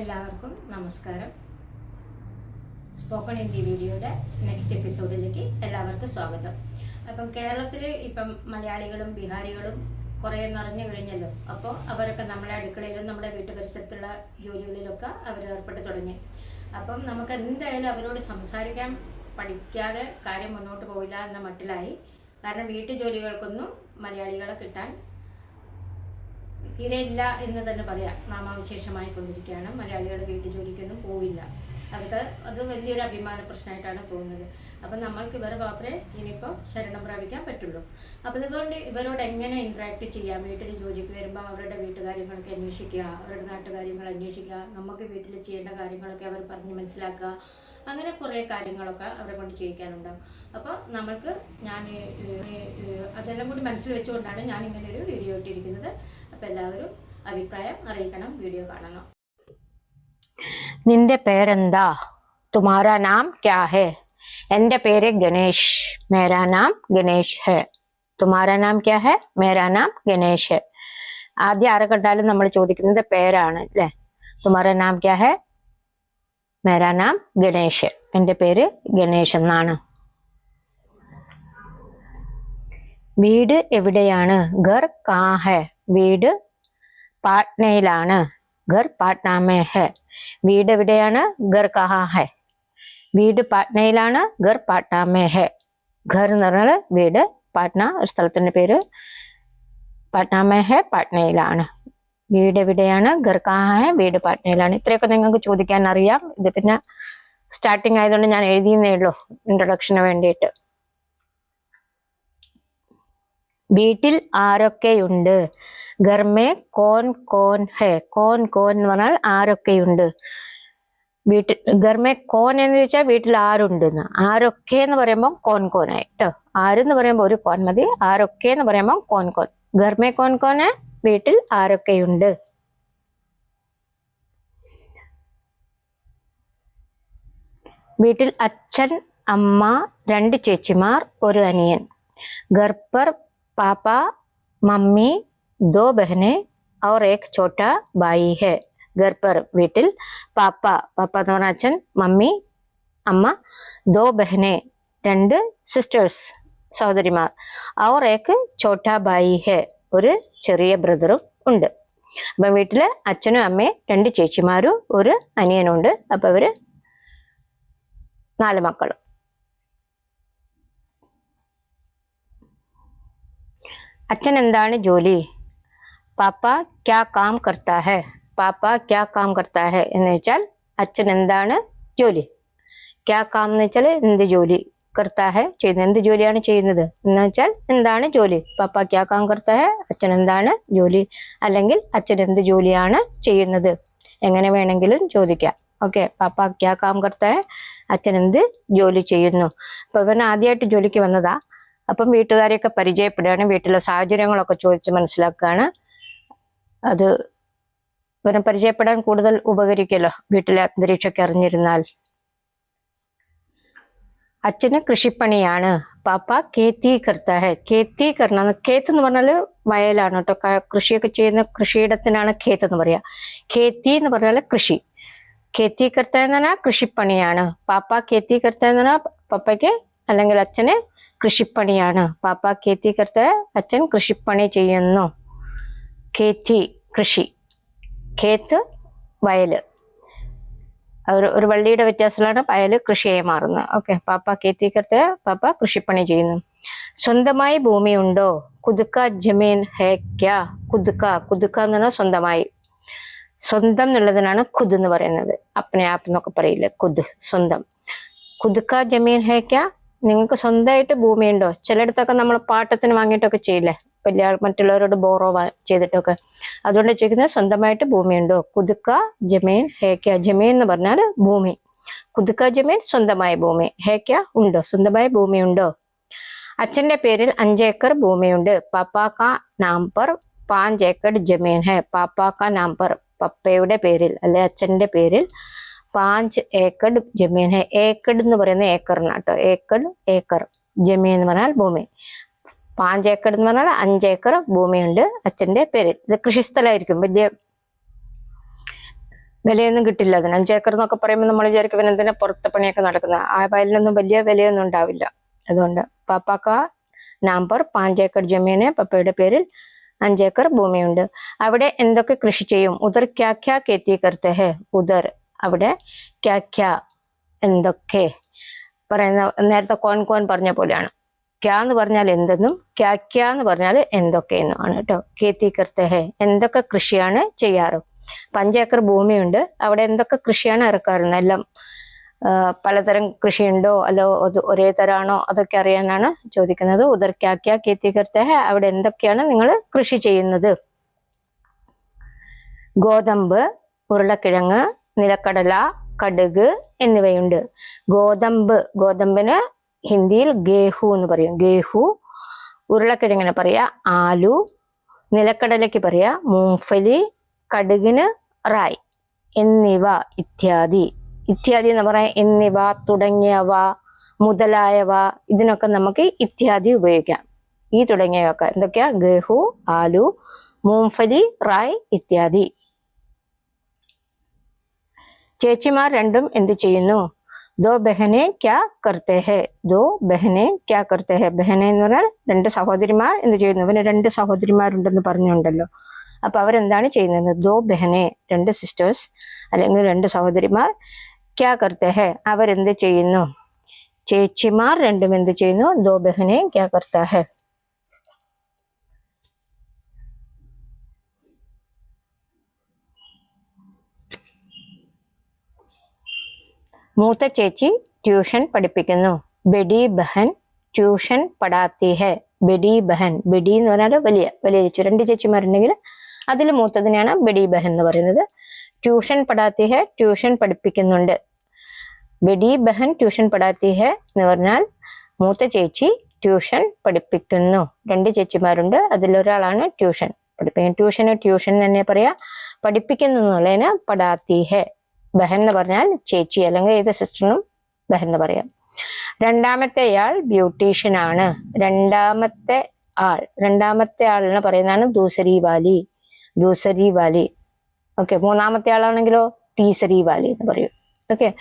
എല്ലാവർക്കും നമസ്കാരം. സ്പോക്കൺ ഹിന്ദി വീഡിയോയുടെ നെക്സ്റ്റ് എപ്പിസോഡിലേക്ക് എല്ലാവർക്കും സ്വാഗതം. അപ്പം കേരളത്തിൽ ഇപ്പം മലയാളികളും ബിഹാരികളും കുറേ നിറഞ്ഞു കഴിഞ്ഞല്ലോ. അപ്പോൾ അവരൊക്കെ നമ്മളെ അടുക്കളയിലും നമ്മുടെ വീട്ടുപരിസരത്തുള്ള ജോലികളിലൊക്കെ അവർ ഏർപ്പെട്ട് തുടങ്ങി. അപ്പം നമുക്ക് എന്തായാലും അവരോട് സംസാരിക്കാൻ പഠിക്കാതെ കാര്യം മുന്നോട്ട് പോയില്ല എന്ന മട്ടിലായി. കാരണം വീട്ടു ജോലികൾക്കൊന്നും മലയാളികളെ കിട്ടാൻ തീരെ ഇല്ല എന്ന് തന്നെ പറയാം. നാമാവിശേഷമായി കൊണ്ടിരിക്കുകയാണ് മലയാളികൾ വീട്ടു ജോലിക്കൊന്നും പോവില്ല. അവർക്ക് അത് വലിയൊരു അഭിമാന പ്രശ്നമായിട്ടാണ് പോകുന്നത്. അപ്പം നമ്മൾക്ക് ഇവരെ മാത്രമേ ഇനിയിപ്പോൾ ശരണം പ്രാപിക്കാൻ പറ്റുള്ളൂ. അപ്പം ഇതുകൊണ്ട് ഇവരോട് എങ്ങനെ ഇൻട്രാക്ട് ചെയ്യാം? വീട്ടിൽ ജോലിക്ക് വരുമ്പോൾ അവരുടെ വീട്ടുകാര്യങ്ങളൊക്കെ അന്വേഷിക്കുക അവരുടെ നാട്ടുകാര്യങ്ങൾ അന്വേഷിക്കുക നമുക്ക് വീട്ടിൽ ചെയ്യേണ്ട കാര്യങ്ങളൊക്കെ അവർ പറഞ്ഞ് മനസ്സിലാക്കുക. അങ്ങനെ കുറേ കാര്യങ്ങളൊക്കെ അവരെ കൊണ്ട് ചെയ്യിക്കാനുണ്ടാവും. അപ്പോൾ നമ്മൾക്ക് ഞാൻ അതെല്ലാം കൂടി മനസ്സിൽ വെച്ചുകൊണ്ടാണ് ഞാൻ ഇങ്ങനെ ഒരു വീഡിയോ ഇട്ടിരിക്കുന്നത്. എല്ലാവരും അഭിപ്രായം അറിയിക്കണം വീഡിയോ കാണണം. നിന്റെ പേരെന്താ? തുമാരാ നാം ക്യാ ഹെ? എന്റെ പേര് ഗണേഷ് മേരാ നാം ഗണേഷ് ഹെ. തുമാരാ നാം ക്യാ ഹെ? മേരാ നാം ഗണേഷ് ഹെ. ആദ്യം ആരെ കണ്ടാലും നമ്മൾ ചോദിക്കുന്നത് പേരാണ് അല്ലേ? തുമാരാ നാം ക്യാ ഹെ? മേരാ നാം ഗണേഷ് എന്റെ പേര് ഗണേഷ് എന്നാണ്. വീട് എവിടെയാണ്? ഗർ കാ വീട് പാട്നയിലാണ്. ഗർ പാട്നാമേ ഹെ വീട് എവിടെയാണ്? ഘർ കഹാ ഹെ വീട് പാട്നയിലാണ്. ഗർ പാട്നാമേ ഹെ ഘർ എന്ന് പറഞ്ഞാൽ വീട് പാട്ന ഒരു സ്ഥലത്തിന്റെ പേര് പാട്നാമേ ഹെ പാട്നയിലാണ്. വീട് എവിടെയാണ്? ഘർ കഹാ വീട് പാട്നയിലാണ്. ഇത്രയൊക്കെ നിങ്ങൾക്ക് ചോദിക്കാൻ അറിയാം. ഇത് പിന്നെ സ്റ്റാർട്ടിങ് ആയതുകൊണ്ട് ഞാൻ എഴുതിയെന്നേ ഉള്ളൂ. ഇൻട്രൊഡക്ഷന് വേണ്ടിയിട്ട്. വീട്ടിൽ ആരൊക്കെയുണ്ട്? ഗർമേ കോൻ കോൻ ഹെ കോൻ കോൻ എന്ന് പറഞ്ഞാൽ ആരൊക്കെയുണ്ട്? വീട്ടിൽ ഗർമേ കോൻ എന്ന് ചോദിച്ചാൽ വീട്ടിൽ ആരുണ്ടെന്ന്. ആരൊക്കെ എന്ന് പറയുമ്പോൾ കോൻ കോനായി കേട്ടോ ആരെന്ന് പറയുമ്പോൾ ഒരു കോൻ മതി. ആരൊക്കെ എന്ന് പറയുമ്പോൾ കോൻ കോൻ. ഗർമേ കോൻ കോന് വീട്ടിൽ ആരൊക്കെയുണ്ട്? വീട്ടിൽ അച്ഛൻ അമ്മ രണ്ട് ചേച്ചിമാർ ഒരു അനിയൻ. ഗർപ്പർ പാപ്പ മമ്മി दो बहनें और एक छोटा भाई है घर पर വീട്ടിൽ പാപ്പ പാപ്പ എന്ന് പറഞ്ഞ അച്ഛൻ മമ്മി അമ്മ ദോ ബഹനെ രണ്ട് സിസ്റ്റേഴ്സ് സഹോദരിമാർ അവർ ഏക്ക് ചോട്ടാ ബായി ഹെ ഒരു ചെറിയ ബ്രദറും ഉണ്ട് അപ്പം വീട്ടില് അച്ഛനും അമ്മയും രണ്ട് ചേച്ചിമാരും ഒരു അനിയനും ഉണ്ട് അപ്പൊ ഇവര് നാല് മക്കളും അച്ഛൻ എന്താണ് ജോലി പാപ്പ ക്യാ കാം കർത്താ ഹെ പാപ്പ ക്യാ കാം കർത്താ ഹെ എന്ന് വെച്ചാൽ അച്ഛൻ എന്താണ് ജോലി ക്യാ കാം എന്ന് വെച്ചാൽ എന്ത് ജോലി കർത്താ ഹെ ചെയ്യുന്നത് എന്ത് ജോലിയാണ് ചെയ്യുന്നത് എന്ന് വെച്ചാൽ എന്താണ് ജോലി പാപ്പ ക്യാ കാം കർത്താ ഹെ അച്ഛൻ എന്താണ് ജോലി അല്ലെങ്കിൽ അച്ഛൻ എന്ത് ജോലിയാണ് ചെയ്യുന്നത് എങ്ങനെ വേണമെങ്കിലും ചോദിക്കാം ഓക്കെ പാപ്പ ക്യാ കാം കർത്താ ഹെ അച്ഛൻ എന്ത് ജോലി ചെയ്യുന്നു അപ്പൊ ഇവൻ ആദ്യമായിട്ട് ജോലിക്ക് വന്നതാ അപ്പം വീട്ടുകാരെയൊക്കെ പരിചയപ്പെടുകയാണ് വീട്ടിലെ സാഹചര്യങ്ങളൊക്കെ ചോദിച്ച് മനസ്സിലാക്കുകയാണ് അത് ഇവനെ പരിചയപ്പെടാൻ കൂടുതൽ ഉപകരിക്കല്ലോ വീട്ടിലെ അന്തരീക്ഷമൊക്കെ അറിഞ്ഞിരുന്നാൽ. അച്ഛന് കൃഷിപ്പണിയാണ്. പാപ്പ കേത്തി കർത്ത ഹെ കേത്തി കർണ. കേത്ത് എന്ന് പറഞ്ഞാൽ വയലാണ് കേട്ടോ. കൃഷിയൊക്കെ ചെയ്യുന്ന കൃഷിയിടത്തിനാണ് കേത്ത് എന്ന് പറയാ. കേത്തി എന്ന് പറഞ്ഞാൽ കൃഷി. കേത്തി കർത്ത എന്ന് പറഞ്ഞാൽ കൃഷിപ്പണിയാണ്. പാപ്പ കേത്തി കർത്ത എന്ന് പറഞ്ഞാൽ പപ്പയ്ക്ക് അല്ലെങ്കിൽ അച്ഛന് കൃഷിപ്പണിയാണ്. പാപ്പ കേത്തി കർത്ത അച്ഛൻ കൃഷിപ്പണി ചെയ്യുന്നു. ഖേത്തി കൃഷി. കേത്ത് വയൽ ഒരു ഒരു വള്ളിയുടെ വ്യത്യാസത്തിലാണ് വയൽ കൃഷിയായി മാറുന്നത്. ഓക്കെ പാപ്പ കേത്തിക്കത്ത് പാപ്പ കൃഷിപ്പണി ചെയ്യുന്നു. സ്വന്തമായി ഭൂമിയുണ്ടോ കുതുക്ക ജമീൻ ഹേ കുതുക്ക. കുതുക്ക എന്ന് പറഞ്ഞാൽ സ്വന്തമായി. സ്വന്തം എന്നുള്ളതിനാണ് ഖുദ് എന്ന് പറയുന്നത്. അപ്പനെ ആപ്പ് എന്നൊക്കെ പറയില്ല? കുത് സ്വന്തം. കുതുക്ക ജമീൻ ഹേ നിങ്ങൾക്ക് സ്വന്തമായിട്ട് ഭൂമിയുണ്ടോ ചിലയിടത്തൊക്കെ നമ്മൾ പാട്ടത്തിന് വാങ്ങിയിട്ടൊക്കെ ചെയ്യില്ലേ? വലിയ മറ്റുള്ളവരോട് ബോറോ ചെയ്തിട്ടൊക്കെ. അതുകൊണ്ട് ചോദിക്കുന്നത് സ്വന്തമായിട്ട് ഭൂമിയുണ്ടോ? കുതുക്ക ജമീൻ ഹേക്ക. ജമീൻ എന്ന് പറഞ്ഞാൽ ഭൂമി. കുതുക്ക ജമീൻ സ്വന്തമായ ഭൂമി. ഹേക്ക ഉണ്ടോ? സ്വന്തമായ ഭൂമിയുണ്ടോ? അച്ഛന്റെ പേരിൽ അഞ്ചേക്കർ ഭൂമിയുണ്ട്. പാപ്പാക്ക നാംപർ പാഞ്ച് ഏക്കർ ജമീൻ. ഹെ പാപ്പാക്ക നാംപർ. പപ്പയുടെ പേരിൽ അല്ലെ അച്ഛന്റെ പേരിൽ പാഞ്ച് ഏക്കർ ജമീൻ. ഹെ ഏക്കർ എന്ന് പറയുന്ന ഏക്കറിനാട്ടോ. Acre acre. ജമീൻ എന്ന് പറഞ്ഞാൽ ഭൂമി. പാഞ്ച് ഏക്കർ എന്ന് പറഞ്ഞാൽ അഞ്ച് ഏക്കർ ഭൂമിയുണ്ട്. അച്ഛന്റെ പേരിൽ ഇത് കൃഷിസ്ഥലമായിരിക്കും. വലിയ വിലയൊന്നും കിട്ടില്ല അതിന്. അഞ്ചേക്കർ എന്നൊക്കെ പറയുമ്പോൾ നമ്മൾ വിചാരിക്കും പിന്നെ എന്തിനാ പുറത്തെ പണിയൊക്കെ നടക്കുന്നത് ആ വയലിനൊന്നും വലിയ വിലയൊന്നും ഉണ്ടാവില്ല. അതുകൊണ്ട് പാപ്പാക്ക നാമ്പർ പാഞ്ചേക്കർ ജമീന് പപ്പയുടെ പേരിൽ അഞ്ചേക്കർ ഭൂമിയുണ്ട്. അവിടെ എന്തൊക്കെ കൃഷി ചെയ്യും? ഉദർ ക്യാ കേത്തി കർത്തെ ഹെ. ഉദർ. അവിടെ ക്യാ ക്യാ എന്തൊക്കെ പറയുന്ന നേരത്തെ കോൻ കോൻ പറഞ്ഞ പോലെയാണ്. ക്യാ എന്ന് പറഞ്ഞാൽ എന്തെന്നും ക്യാ എന്ന് പറഞ്ഞാൽ എന്തൊക്കെയെന്നും ആണ് കേട്ടോ. കേത്തി കർത്തെ എന്തൊക്കെ കൃഷിയാണ് ചെയ്യാറ്? പഞ്ചേക്കർ ഭൂമിയുണ്ട് അവിടെ എന്തൊക്കെ കൃഷിയാണ് ഇറക്കാറ് എല്ലാം പലതരം കൃഷിയുണ്ടോ? അല്ലോ ഒരേ തരാണോ? അതൊക്കെ അറിയാനാണ് ചോദിക്കുന്നത്. ഉദർ കേത്തി കർത്തെ അവിടെ എന്തൊക്കെയാണ് നിങ്ങൾ കൃഷി ചെയ്യുന്നത്? ഗോതമ്പ് ഉരുളക്കിഴങ്ങ് നിലക്കടല കടുക് എന്നിവയുണ്ട്. ഗോതമ്പ് ഗോതമ്പിന് ഹിന്ദിയിൽ ഗേഹു എന്ന് പറയും. ഗേഹു ഉരുളക്കിഴങ്ങിന് പറയാ ആലു നിലക്കടലയ്ക്ക് പറയാ മൂഫലി കടുകിന് റായ് എന്നിവ ഇത്യാദി. ഇത്യാദി എന്ന് പറയാം എന്നിവ തുടങ്ങിയവ മുതലായവ ഇതിനൊക്കെ നമുക്ക് ഇത്യാദി ഉപയോഗിക്കാം. ഈ തുടങ്ങിയവയൊക്കെ എന്തൊക്കെയാ? ഗേഹു ആലു മൂംഫലി റായ് ഇത്യാദി. ചേച്ചിമാർ രണ്ടും എന്തു ചെയ്യുന്നു? ദോ ബഹനെ ക്യാ करते ഹെ ദോ ബഹനെ ക്യാ करते ഹെ ബഹനെ എന്ന് പറഞ്ഞാൽ രണ്ട് സഹോദരിമാർ എന്ത് ചെയ്യുന്നു. ഇവന് രണ്ട് സഹോദരിമാരുണ്ടെന്ന് പറഞ്ഞുണ്ടല്ലോ. അപ്പൊ അവരെന്താണ് ചെയ്യുന്നത്? ദോ ബഹനെ രണ്ട് സിസ്റ്റേഴ്സ് അല്ലെങ്കിൽ രണ്ട് സഹോദരിമാർ ക്യാ കർത്തെ അവരെന്ത് ചെയ്യുന്നു? ചേച്ചിമാർ രണ്ടും എന്ത് ചെയ്യുന്നു? ദോ ബഹനെ ക്യാ കർത്ത മൂത്ത ചേച്ചി ട്യൂഷൻ പഠിപ്പിക്കുന്നു. ബെഡി ബഹൻ ട്യൂഷൻ പടാത്തി ഹെ. ബെഡി ബഹൻ. ബെഡി എന്ന് പറഞ്ഞാൽ വലിയ വലിയ ചേച്ചി. രണ്ട് ചേച്ചിമാരുണ്ടെങ്കിൽ അതിൽ മൂത്തതിനെയാണ് ബെഡി ബഹൻ എന്ന് പറയുന്നത്. ട്യൂഷൻ പടാത്തി ഹെ ട്യൂഷൻ പഠിപ്പിക്കുന്നുണ്ട്. ബെഡി ബഹൻ ട്യൂഷൻ പടാത്തി ഹെ എന്ന് പറഞ്ഞാൽ മൂത്ത ചേച്ചി ട്യൂഷൻ പഠിപ്പിക്കുന്നു. രണ്ട് ചേച്ചിമാരുണ്ട്. അതിലൊരാളാണ് ട്യൂഷൻ പഠിപ്പിക്കുന്നത്. ട്യൂഷന് ട്യൂഷൻ തന്നെ പറയാ. പഠിപ്പിക്കുന്നു പടാത്തി ഹെ. ബഹൻ എന്ന് പറഞ്ഞാൽ ചേച്ചി അല്ലെങ്കിൽ ഏത് സിസ്റ്ററിനും ബഹൻ എന്ന് പറയാം. രണ്ടാമത്തെ ആൾ ബ്യൂട്ടീഷ്യൻ ആണ്. രണ്ടാമത്തെ ആൾ രണ്ടാമത്തെ ആൾ എന്ന് പറയുന്നതാണ് ദൂസരി വാലി ദൂസരി വാലി ഓക്കെ മൂന്നാമത്തെ ആളാണെങ്കിലോ തീസരി വാലി എന്ന് പറയും. ഓക്കെ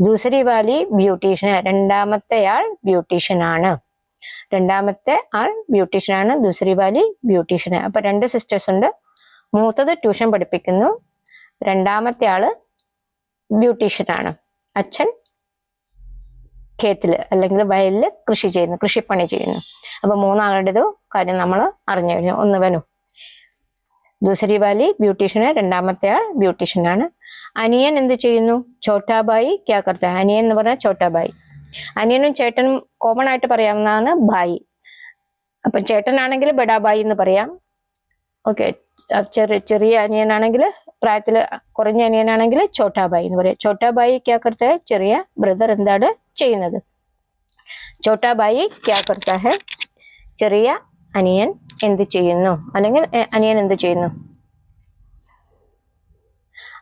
ദൂസരി വാലി ബ്യൂട്ടീഷ്യൻ രണ്ടാമത്തെ ആൾ ബ്യൂട്ടീഷ്യൻ ആണ്. രണ്ടാമത്തെ ആൾ ബ്യൂട്ടീഷ്യൻ ആണ് ദൂസരി വാലി ബ്യൂട്ടീഷ്യൻ അപ്പൊ രണ്ട് സിസ്റ്റേഴ്സ് ഉണ്ട്. മൂത്തത് ട്യൂഷൻ പഠിപ്പിക്കുന്നു. രണ്ടാമത്തെ ആൾ ബ്യൂട്ടീഷ്യൻ ആണ് അച്ഛൻ ഖേത്തിൽ അല്ലെങ്കിൽ വയലിൽ കൃഷി ചെയ്യുന്നു കൃഷിപ്പണി ചെയ്യുന്നു. അപ്പൊ മൂന്നാളുടേത് കാര്യം നമ്മൾ അറിഞ്ഞു കഴിഞ്ഞു. ഒന്ന് വനു. ദൂസരി വാലി ബ്യൂട്ടീഷ്യന് രണ്ടാമത്തെ ആൾ ബ്യൂട്ടീഷ്യൻ ആണ് അനിയൻ എന്ത് ചെയ്യുന്നു? ചോട്ടാബായി ക്യാക്കർത്ത കർത്ത. അനിയൻ എന്ന് പറഞ്ഞാൽ ചോട്ടാബായി. അനിയനും ചേട്ടനും കോമൺ ആയിട്ട് പറയാവുന്നതാണ് ബായി. അപ്പൊ ചേട്ടനാണെങ്കിൽ ബഡാബായി എന്ന് പറയാം. ഓക്കെ. ചെറിയ ചെറിയ അനിയനാണെങ്കിൽ പ്രായത്തിൽ കുറഞ്ഞ അനിയനാണെങ്കിൽ ചോട്ടാബായി എന്ന് പറയാം. ചോട്ടാബായി ക്യാ ചെറിയ ബ്രദർ എന്താണ് ചെയ്യുന്നത്? ചോട്ടാബായി ക്യാ ചെറിയ അനിയൻ എന്ത് ചെയ്യുന്നു? അല്ലെങ്കിൽ അനിയൻ എന്ത് ചെയ്യുന്നു?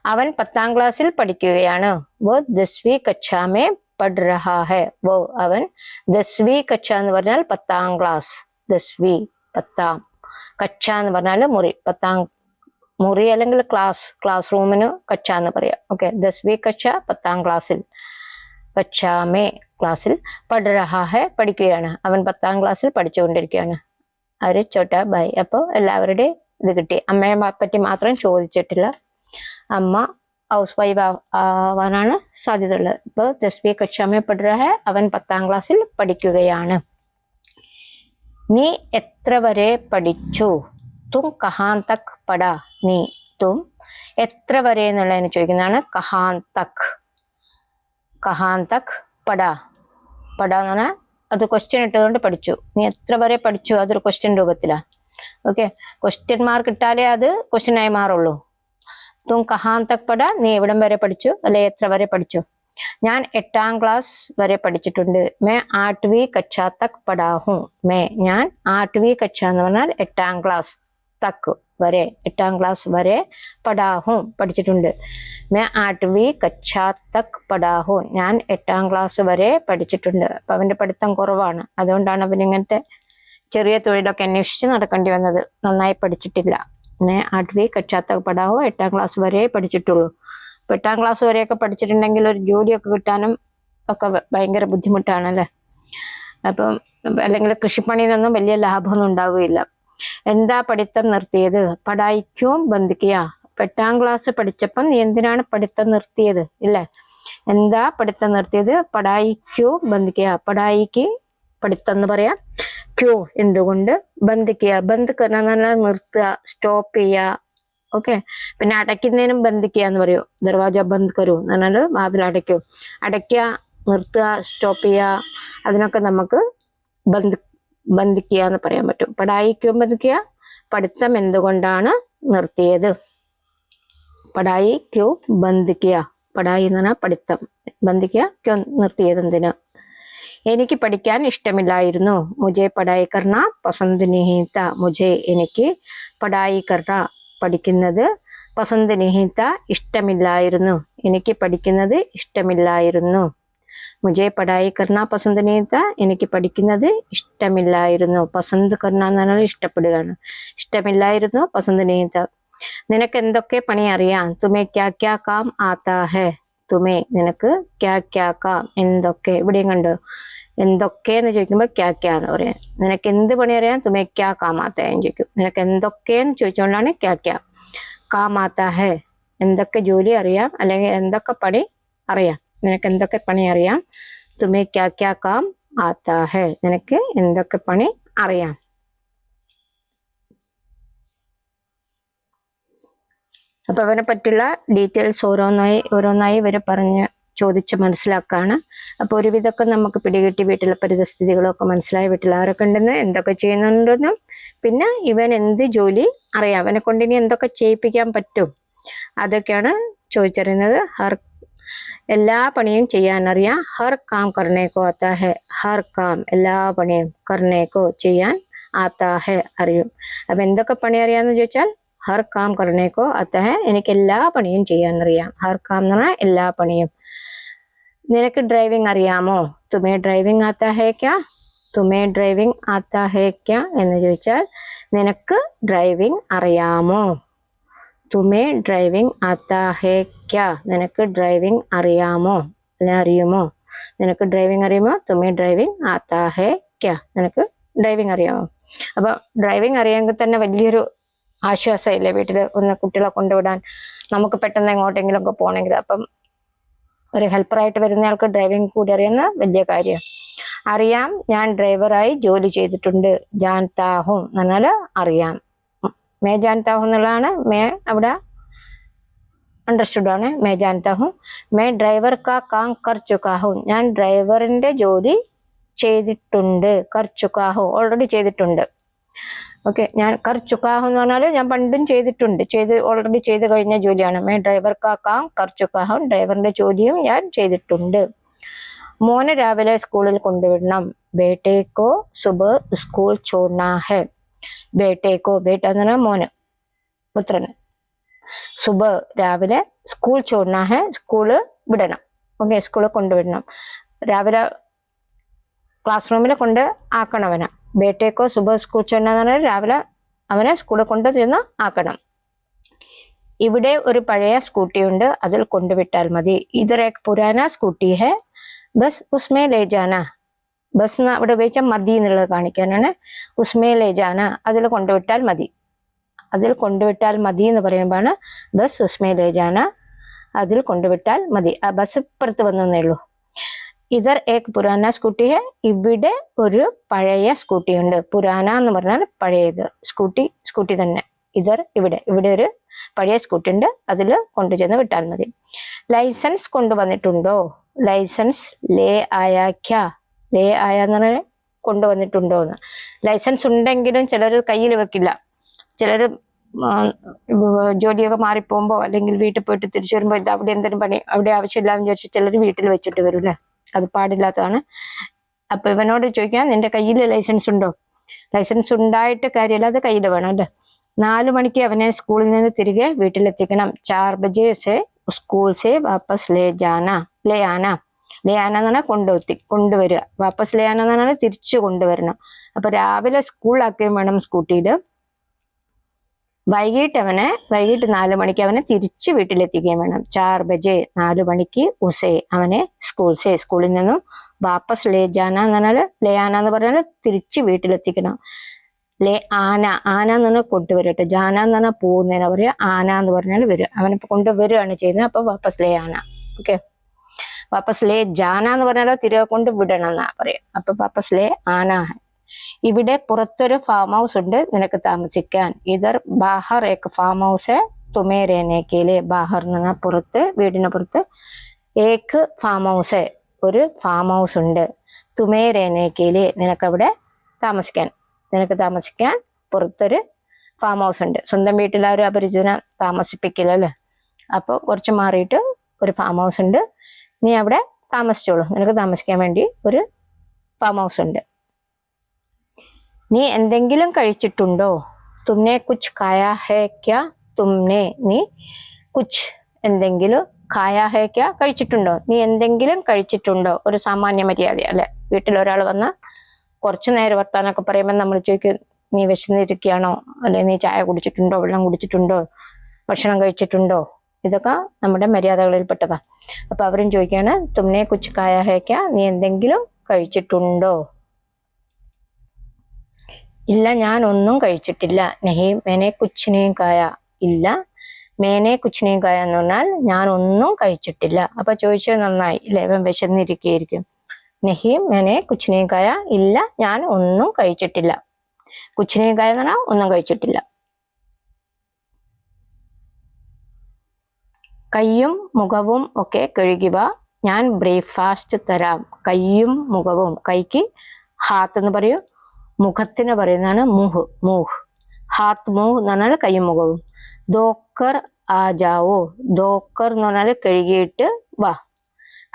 അവൻ പത്താം ക്ലാസ്സിൽ പഠിക്കുകയാണ്. വോ ദസ്വി കക്ഷാമേ പഠ് വോ അവൻ ദസ്വി കക്ഷ എന്ന് പറഞ്ഞാൽ പത്താം ക്ലാസ്. ദസ്വി പത്താം. കക്ഷ എന്ന് പറഞ്ഞാൽ മുറി പത്താം മുറി അല്ലെങ്കിൽ ക്ലാസ് ക്ലാസ് റൂമിന് കച്ച എന്ന് പറയാം. ഓക്കെ ദസ്വി കച്ച പത്താം ക്ലാസ്സിൽ. കച്ചാമേ ക്ലാസ്സിൽ പഠരഹാഹെ പഠിക്കുകയാണ്. അവൻ പത്താം ക്ലാസ്സിൽ പഠിച്ചുകൊണ്ടിരിക്കുകയാണ്. അവർ ചോട്ട ബൈ അപ്പോൾ എല്ലാവരുടെയും ഇത് കിട്ടി. അമ്മയെ പറ്റി മാത്രം ചോദിച്ചിട്ടില്ല. അമ്മ ഹൗസ് വൈഫ് ആവാനാണ് സാധ്യതയുള്ളത്. ഇപ്പോൾ ദസ്വി കക്ഷാമേ പഠരഹെ അവൻ പത്താം ക്ലാസ്സിൽ പഠിക്കുകയാണ്. നീ എത്ര വരെ പഠിച്ചു? തും കഹാൻ തക് പട നീ. തും എത്ര വരെ എന്നുള്ളതിന് ചോദിക്കുന്നതാണ് കഹാൻ തക്. കഹാൻ തക് പട. പട എന്ന് പറഞ്ഞാൽ അത് ക്വസ്റ്റ്യൻ ഇട്ടുകൊണ്ട് പഠിച്ചു. നീ എത്ര വരെ പഠിച്ചു? അതൊരു ക്വസ്റ്റ്യൻ രൂപത്തിലാണ് ഓക്കെ ക്വസ്റ്റ്യൻ മാർക്ക് ഇട്ടാലേ അത് ക്വസ്റ്റ്യൻ ആയി മാറുള്ളൂ. തും കഹാൻ തക് പട നീ എവിടം വരെ പഠിച്ചു? അല്ലെ എത്ര വരെ പഠിച്ചു? ഞാൻ എട്ടാം ക്ലാസ് വരെ പഠിച്ചിട്ടുണ്ട്. മേ ആട്ട്വി കക്ഷ തക് പടാഹു. മേ ഞാൻ ആട്ട്വി കക്ഷ എന്ന് പറഞ്ഞാൽ എട്ടാം ക്ലാസ് തക് വരെ എട്ടാം ക്ലാസ് വരെ പടാഹു പഠിച്ചിട്ടുണ്ട്. മേ ആട്ട്വി കക്ഷ തക് പടാഹു. ഞാൻ എട്ടാം ക്ലാസ് വരെ പഠിച്ചിട്ടുണ്ട്. അപ്പൊ അവന്റെ പഠിത്തം കുറവാണ്. അതുകൊണ്ടാണ് അവൻ ഇങ്ങനത്തെ ചെറിയ തൊഴിലൊക്കെ അന്വേഷിച്ച് നടക്കേണ്ടി വന്നത്. നന്നായി പഠിച്ചിട്ടില്ല. മേ ആട്ട്വി കക്ഷ തക് പടാഹു എട്ടാം ക്ലാസ് വരെ പഠിച്ചിട്ടുള്ളൂ. എട്ടാം ക്ലാസ് വരെയൊക്കെ പഠിച്ചിട്ടുണ്ടെങ്കിൽ ഒരു ജോലിയൊക്കെ കിട്ടാനും ഒക്കെ ഭയങ്കര ബുദ്ധിമുട്ടാണ് ബുദ്ധിമുട്ടാണല്ലേ? അപ്പം അല്ലെങ്കിൽ കൃഷിപ്പണിയിൽ നിന്നും വലിയ ലാഭമൊന്നും ഉണ്ടാവുകയില്ല. എന്താ പഠിത്തം നിർത്തിയത്? പടായിക്കും ബന്ധിക്കുക എട്ടാം ക്ലാസ് പഠിച്ചപ്പം നീ എന്തിനാണ് പഠിത്തം നിർത്തിയത്? ഇല്ലേ? എന്താ പഠിത്തം നിർത്തിയത്? പടായിക്കോ ബന്ധിക്കുക പടായിക്ക് പഠിത്തം എന്ന് പറയാം. ക്യൂ എന്തുകൊണ്ട്? ബന്ധിക്കുക എന്ന് നിർത്തുക സ്റ്റോപ്പ് ചെയ്യുക ഓക്കെ. പിന്നെ അടയ്ക്കുന്നതിനും ബന്ധിക്കുക എന്ന് പറയൂ. ദർവാജ ബന്ദ് കരു എന്ന് പറഞ്ഞാൽ വാതിൽ അടയ്ക്കൂ. അടയ്ക്കുക നിർത്തുക സ്റ്റോപ്പ് ചെയ്യുക അതിനൊക്കെ നമുക്ക് ബന്ധി ബന്ധിക്കുക എന്ന് പറയാൻ പറ്റും. പടായിക്കും ബന്ധിക്കുക പഠിത്തം എന്തുകൊണ്ടാണ് നിർത്തിയത്? പടായി ക്യൂ ബന്ധിക്കുക പടായി എന്ന് പറഞ്ഞാൽ പഠിത്തം. ബന്ധിക്കുക ക്യൂ നിർത്തിയത് എന്തിന്? എനിക്ക് പഠിക്കാൻ ഇഷ്ടമില്ലായിരുന്നു. മുജെ പടായി കർണ പസന്ത് നിഹിത. മുജെ എനിക്ക് പടായി കർണ പഠിക്കുന്നത് പസന്ത് നിഹിത ഇഷ്ടമില്ലായിരുന്നു. എനിക്ക് പഠിക്കുന്നത് ഇഷ്ടമില്ലായിരുന്നു. മുജെ പടായി കർണ പസന്ത് നിഹിത എനിക്ക് പഠിക്കുന്നത് ഇഷ്ടമില്ലായിരുന്നു. പസന്ത് കർണ എന്ന് പറഞ്ഞാൽ ഇഷ്ടപ്പെടുകയാണ്. ഇഷ്ടമില്ലായിരുന്നു പസന്ത് നിഹിത നിനക്ക് എന്തൊക്കെ പണി അറിയാം? തുമേ ക്യാ ക്യാ കാം ആത്താ തുമേ നിനക്ക് ക്യാ ക്യാ കാം എന്തൊക്കെ? ഇവിടെയും കണ്ടു? എന്തൊക്കെ എന്ന് ചോദിക്കുമ്പോൾ ക്യാ പറയാം. നിനക്ക് എന്ത് പണി അറിയാം? തുമേ ക്യാ കാം ആത്താ എന്ന് ചോദിക്കും. നിനക്ക് എന്തൊക്കെയെന്ന് ചോദിച്ചുകൊണ്ടാണ് ക്യാ ക്യാ. കാം ആത്താ ഹെ എന്തൊക്കെ ജോലി അറിയാം? അല്ലെങ്കിൽ എന്തൊക്കെ പണി അറിയാം? നിനക്ക് എന്തൊക്കെ പണി അറിയാം? തുമേ ക്യാ കാം ആത്താ ഹെ. നിനക്ക് എന്തൊക്കെ പണി അറിയാം? അപ്പൊ അവനെ പറ്റിയുള്ള ഡീറ്റെയിൽസ് ഓരോന്നായി ഓരോന്നായി ഇവരെ പറഞ്ഞ് ചോദിച്ച് മനസ്സിലാക്കുകയാണ് അപ്പോൾ ഒരുവിധമൊക്കെ നമുക്ക് പിടികിട്ടി വീട്ടിലെ പരിതസ്ഥിതികളൊക്കെ മനസ്സിലായി വീട്ടിൽ ആരൊക്കെ ഉണ്ടെന്ന് എന്തൊക്കെ ചെയ്യുന്നുണ്ടെന്നും പിന്നെ ഇവൻ എന്ത് ജോലി അറിയാം. അവനെ കൊണ്ട് ഇനി എന്തൊക്കെ ചെയ്യിപ്പിക്കാൻ പറ്റും? അതൊക്കെയാണ് ചോദിച്ചറിയുന്നത്. ഹർ എല്ലാ പണിയും ചെയ്യാൻ അറിയാം ഹർ കാം കർണേക്കോ ആത്താ ഹെ ഹർ കാം എല്ലാ പണിയും കർണേക്കോ ചെയ്യാൻ ആത്താ ഹെ അറിയും. അപ്പം എന്തൊക്കെ പണി അറിയാമെന്ന് ചോദിച്ചാൽ ഹർ കാം കർണേക്കോ അത്തഹ എനിക്ക് എല്ലാ പണിയും ചെയ്യാൻ അറിയാം. ഹർ കാം എന്ന് പറഞ്ഞാൽ എല്ലാ പണിയും. നിനക്ക് ഡ്രൈവിംഗ് അറിയാമോ? തുമേ ഡ്രൈവിംഗ് ആത്താ ഹേ ക്യാ തുമേ ഡ്രൈവിംഗ് ആത്താ ഹേ ക്യാ എന്ന് ചോദിച്ചാൽ നിനക്ക് ഡ്രൈവിംഗ് അറിയാമോ? തുമേ ഡ്രൈവിംഗ് ആത്താ ഹേ ക്യാ നിനക്ക് ഡ്രൈവിംഗ് അറിയാമോ? അല്ലെ അറിയുമോ? നിനക്ക് ഡ്രൈവിംഗ് അറിയുമോ? തുമേ ഡ്രൈവിംഗ് ആത്താ ഹേ ക്യാ നിനക്ക് ഡ്രൈവിംഗ് അറിയാമോ? അപ്പൊ ഡ്രൈവിംഗ് അറിയാമെങ്കിൽ തന്നെ വലിയൊരു ആശ്വാസമില്ലേ വീട്ടിൽ ഒന്ന് കുട്ടികളെ കൊണ്ടുവിടാൻ? നമുക്ക് പെട്ടെന്ന് എങ്ങോട്ടെങ്കിലും ഒക്കെ പോകണമെങ്കിൽ. അപ്പം ഒരു ഹെൽപ്പറായിട്ട് വരുന്നയാൾക്ക് ഡ്രൈവിംഗ് കൂടി അറിയുന്ന വലിയ കാര്യം. അറിയാം ഞാൻ ഡ്രൈവറായി ജോലി ചെയ്തിട്ടുണ്ട്. ജാൻതാഹും എന്ന് പറഞ്ഞാൽ അറിയാം. മേ ജാൻ താഹു എന്നുള്ളതാണ്. മേ അവിടെ അണ്ടർസ്റ്റുഡാണ് മേ ജാൻ ജാൻതാഹും മേ ഡ്രൈവർ കാ കാം കർ ചുക്കാഹും ഞാൻ ഡ്രൈവറിന്റെ ജോലി ചെയ്തിട്ടുണ്ട്. കർ ചുക്കാഹു ഓൾറെഡി ചെയ്തിട്ടുണ്ട്. ഓക്കെ ഞാൻ കർ ചുക്കാഹ് എന്ന് പറഞ്ഞാൽ ഞാൻ പണ്ടും ചെയ്തിട്ടുണ്ട്. ചെയ്ത് ഓൾറെഡി ചെയ്ത് കഴിഞ്ഞ ജോലിയാണ്. മേ ഡ്രൈവർ കാക്കാം കാം കർ ചുക്കാഹും ഡ്രൈവറിന്റെ ജോലിയും ഞാൻ ചെയ്തിട്ടുണ്ട്. മോനെ രാവിലെ സ്കൂളിൽ കൊണ്ടുവിടണം. ബേട്ടേക്കോ സുബ് സ്കൂൾ ഹെ ബേട്ടേക്കോ ബേട്ട എന്ന് പറഞ്ഞാൽ മോന് പുത്രന്. സുബ് രാവിലെ സ്കൂൾ ഹെ സ്കൂൾ വിടണം. ഓക്കെ സ്കൂളിൽ കൊണ്ടുവിടണം. രാവിലെ ക്ലാസ് റൂമിൽ കൊണ്ട് ആക്കണം അവനെ ബേട്ടേക്കോ സുബ സ്കൂൾ എന്ന് പറഞ്ഞാൽ രാവിലെ അവനെ സ്കൂളിൽ കൊണ്ട് ചെന്ന് ആക്കണം. ഇവിടെ ഒരു പഴയ സ്കൂട്ടി ഉണ്ട് അതിൽ കൊണ്ടുവിട്ടാൽ മതി. ഏക് പുരാന സ്കൂട്ടി ഹെ. ബസ് ഉസ്മേ ലേ ജാന. ബസ് അവിടെ ഉപയോഗിച്ചാൽ മതി എന്നുള്ളത് കാണിക്കാനാണ്. ഉസ്മേ ലേ ജാന. അതിൽ കൊണ്ടുവിട്ടാൽ മതി. അതിൽ കൊണ്ടുവിട്ടാൽ മതി എന്ന് പറയുമ്പോഴാണ് ബസ് ഉസ്മേ ലേ ജാന. അതിൽ കൊണ്ടുവിട്ടാൽ മതി. ആ ബസ് ഇപ്പുറത്ത് വന്നേ ഉള്ളൂ. ഇതർ ഏക് പുരാന സ്കൂട്ടി ഹെ. ഇവിടെ ഒരു പഴയ സ്കൂട്ടി ഉണ്ട്. പുരാന എന്ന് പറഞ്ഞാൽ പഴയത് സ്കൂട്ടി സ്കൂട്ടി തന്നെ. ഇതർ ഇവിടെ ഇവിടെ ഒരു പഴയ സ്കൂട്ടി ഉണ്ട്. അതിൽ കൊണ്ടുചെന്ന് വിട്ടാൽ മതി. ലൈസൻസ് കൊണ്ടുവന്നിട്ടുണ്ടോ? ലൈസൻസ് ലേ ആയാ ക്യാ? ലേ ആയ എന്ന് പറഞ്ഞാൽ കൊണ്ടുവന്നിട്ടുണ്ടോ എന്ന്. ലൈസൻസ് ഉണ്ടെങ്കിലും ചിലർ കയ്യിൽ വെക്കില്ല. ചിലർ ജോലിയൊക്കെ മാറിപ്പോകുമ്പോൾ അല്ലെങ്കിൽ വീട്ടിൽ പോയിട്ട് തിരിച്ചു വരുമ്പോൾ ഇത് അവിടെ എന്തെങ്കിലും പണി അവിടെ ആവശ്യമില്ലാന്ന് വിചാരിച്ച് ചിലർ വീട്ടിൽ വെച്ചിട്ട് വരും അല്ലേ? അത് പാടില്ലാത്തതാണ്. അപ്പൊ ഇവനോട് ചോദിക്കാം നിന്റെ കയ്യിൽ ലൈസൻസ് ഉണ്ടോ? ലൈസൻസ് ഉണ്ടായിട്ട് കാര്യമില്ല അത് കയ്യിൽ വേണം അല്ലേ? നാല് മണിക്ക് അവനെ സ്കൂളിൽ നിന്ന് തിരികെ വീട്ടിലെത്തിക്കണം. ചാർ ബജേ സെ സ്കൂൾ സെ വാപ്പസ് ലേ ജാന ലേ ആന. ലേ ആന എന്ന് പറഞ്ഞാൽ കൊണ്ടുവത്തി കൊണ്ടുവരിക. വാപ്പസ് ലേ ആന എന്ന് പറഞ്ഞാൽ തിരിച്ചു കൊണ്ടുവരണം. അപ്പൊ രാവിലെ സ്കൂളിലാക്കുകയും വേണം സ്കൂട്ടിയിൽ. വൈകിട്ട് അവനെ വൈകിട്ട് നാല് മണിക്ക് അവനെ തിരിച്ച് വീട്ടിലെത്തിക്കുകയും വേണം. ചാർ ബജെ നാല് മണിക്ക് ഉസേ അവനെ സ്കൂൾ സേ സ്കൂളിൽ നിന്നും വാപ്പസ് ലേ ജാന എന്ന് പറഞ്ഞാൽ ലേ ആന എന്ന് പറഞ്ഞാൽ തിരിച്ച് വീട്ടിലെത്തിക്കണം. ലേ ആന ആന എന്ന് പറഞ്ഞാൽ കൊണ്ടുവരട്ടെ ജാന എന്ന് പറഞ്ഞാൽ പോകുന്നതിന് പറയാ ആന എന്ന് പറഞ്ഞാൽ വരിക അവനെ കൊണ്ടുവരികയാണ് ചെയ്യുന്നത്. അപ്പൊ വാപ്പസ് ലേ ആന. ഓക്കെ? വാപ്പസ് ലേ ജാന എന്ന് പറഞ്ഞാലോ തിരികെ കൊണ്ട് വിടണം എന്നാ പറയാ. അപ്പൊ വാപ്പസ് ലേ ആന. ഇവിടെ പുറത്തൊരു ഫാം ഹൗസ് ഉണ്ട്. നിനക്ക് താമസിക്കാൻ. ഇതർ ബാഹർ ഏക്ക് ഫാം ഹൗസ് തുമേരേനേക്കയിലെ ബാഹർ പറഞ്ഞാൽ പുറത്ത് വീടിന് പുറത്ത് ഏക്ക് ഫാം ഹൗസ് ഒരു ഫാം ഹൗസ് ഉണ്ട്. തുമേരേനേക്കയിലെ നിനക്കവിടെ താമസിക്കാൻ. നിനക്ക് താമസിക്കാൻ പുറത്തൊരു ഫാം ഹൗസ് ഉണ്ട്. സ്വന്തം വീട്ടിലാരും അപരിചിതനെ താമസിപ്പിക്കില്ലല്ലേ അപ്പോൾ കുറച്ച് മാറിയിട്ട് ഒരു ഫാം ഹൗസ് ഉണ്ട്. നീ അവിടെ താമസിച്ചോളൂ. നിനക്ക് താമസിക്കാൻ വേണ്ടി ഒരു ഫാം ഹൗസ് ഉണ്ട്. നീ എന്തെങ്കിലും കഴിച്ചിട്ടുണ്ടോ? തുമ്നെ കുച്ച് കായാ ഹേ ക്യാ? തുമ്നെ നീ കുച്ച് എന്തെങ്കിലും കായാ ഹേ ക്യാ? കഴിച്ചിട്ടുണ്ടോ? നീ എന്തെങ്കിലും കഴിച്ചിട്ടുണ്ടോ? ഒരു സാമാന്യ മര്യാദ അല്ലെ? വീട്ടിൽ ഒരാൾ വന്ന കുറച്ചു നേരം വർത്താനൊക്കെ പറയുമ്പോൾ നമ്മൾ ചോദിക്കും നീ വിശന്നിരിക്കുകയാണോ? അല്ലെ നീ ചായ കുടിച്ചിട്ടുണ്ടോ? വെള്ളം കുടിച്ചിട്ടുണ്ടോ? ഭക്ഷണം കഴിച്ചിട്ടുണ്ടോ? ഇതൊക്കെ നമ്മുടെ മര്യാദകളിൽ പെട്ടതാണ് അപ്പൊ അവരും ചോദിക്കുകയാണ് തുമ്നെ കുച്ച് കായാ ഹേ ക്യാ? നീ എന്തെങ്കിലും കഴിച്ചിട്ടുണ്ടോ? ഇല്ല ഞാൻ ഒന്നും കഴിച്ചിട്ടില്ല. നെഹി മേനെ കുച്ചിനെയും കായ ഇല്ല. മേനെ കുച്ചിനെയും കായ എന്ന് പറഞ്ഞാൽ ഞാൻ ഒന്നും കഴിച്ചിട്ടില്ല. അപ്പൊ ചോദിച്ചത് നന്നായി. ഇല്ലേ? ഇവൻ വിശന്നിരിക്കുകയായിരിക്കും. നെഹി മേനെ കുച്ചിനെയും കായ ഇല്ല. ഞാൻ ഒന്നും കഴിച്ചിട്ടില്ല. കുച്ചിനെയും കായ എന്ന് പറഞ്ഞാൽ ഒന്നും കഴിച്ചിട്ടില്ല. കയ്യും മുഖവും ഒക്കെ കഴുകിവ. ഞാൻ ബ്രേക്ക്ഫാസ്റ്റ് തരാം. കയ്യും മുഖവും. കൈക്ക് ഹാത്ത് എന്ന് പറയൂ. മുഖത്തിന് പറയുന്നതാണ് മുഹ് മൂഹ്. ഹാത്ത് മൂഹ് എന്ന് പറഞ്ഞാൽ കൈമുഖവും മുഖവും. ദോക്കർ ആ ജാവോ ദോക്കർ എന്ന് പറഞ്ഞാൽ കഴുകിയിട്ട് വാ.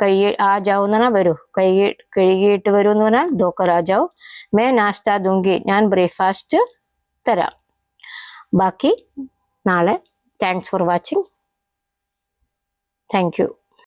കഴുകി ആ ജാവോ എന്ന് പറഞ്ഞാൽ വരൂ. കഴുകി കഴുകിയിട്ട് വരൂ എന്ന് പറഞ്ഞാൽ ദോക്കർ ആ ജാവോ മേ നാസ്ത ദുങ്കി ഞാൻ ബ്രേക്ക്ഫാസ്റ്റ് തരാം. ബാക്കി നാളെ thanks for watching thank you